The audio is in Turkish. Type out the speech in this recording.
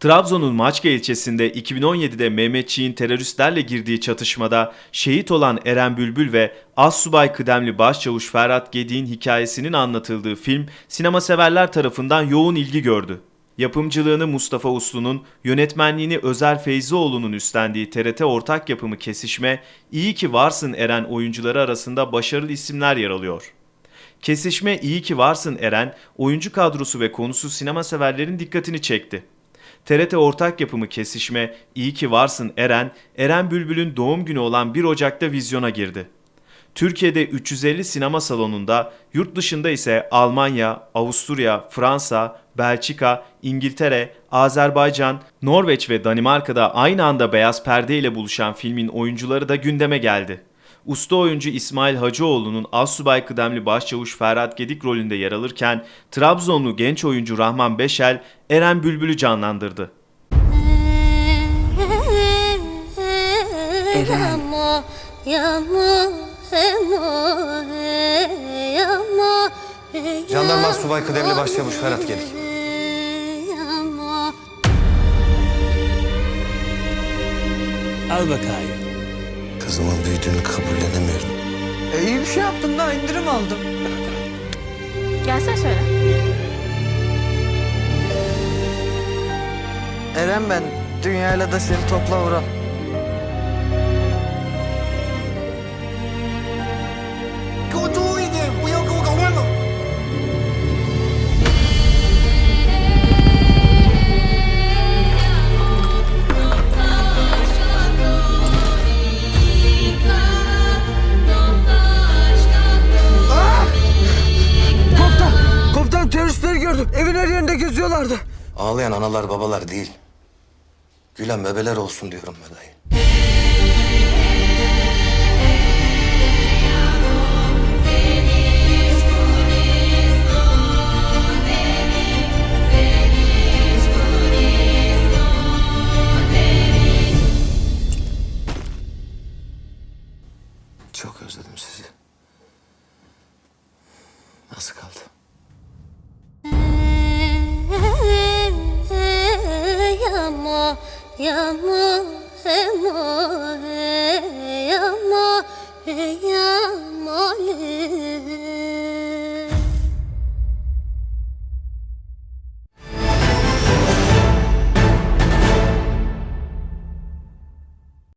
Trabzon'un Maçka ilçesinde 2017'de Mehmetçiğin teröristlerle girdiği çatışmada şehit olan Eren Bülbül ve Assubay kıdemli Başçavuş Ferhat Gedik'in hikayesinin anlatıldığı film sinema severler tarafından yoğun ilgi gördü. Yapımcılığını Mustafa Uslu'nun, yönetmenliğini Özer Feyzioğlu'nun üstlendiği TRT ortak yapımı Kesişme, İyi ki Varsın Eren oyuncuları arasında başarılı isimler yer alıyor. Kesişme İyi ki Varsın Eren, oyuncu kadrosu ve konusu sinema severlerin dikkatini çekti. TRT ortak yapımı Kesişme İyi ki Varsın Eren, Eren Bülbül'ün doğum günü olan 1 Ocak'ta vizyona girdi. Türkiye'de 350 sinema salonunda, yurt dışında ise Almanya, Avusturya, Fransa, Belçika, İngiltere, Azerbaycan, Norveç ve Danimarka'da aynı anda beyaz perde ile buluşan filmin oyuncuları da gündeme geldi. Usta oyuncu İsmail Hacıoğlu'nun Assubay kıdemli başçavuş Ferhat Gedik rolünde yer alırken Trabzonlu genç oyuncu Rahman Beşel Eren Bülbül'ü canlandırdı. Eren. Jandarma Subay Kıdemli Başçavuş Ferhat Gedik. Al bakayım. Kızımın büyüdüğünü kabullenemiyorum. E iyi bir şey yaptım da indirim aldım. Gelsene şöyle. Eren ben. Dünyayla da seni topla vuran. Gördüm. Evin her yerinde geziyorlardı. Ağlayan analar babalar değil. Gülen bebeler olsun diyorum be dayı. Çok özledim sizi. Nasıl kaldı? 呀嘛嘿嘛嘿呀嘛嘿呀嘛嘞。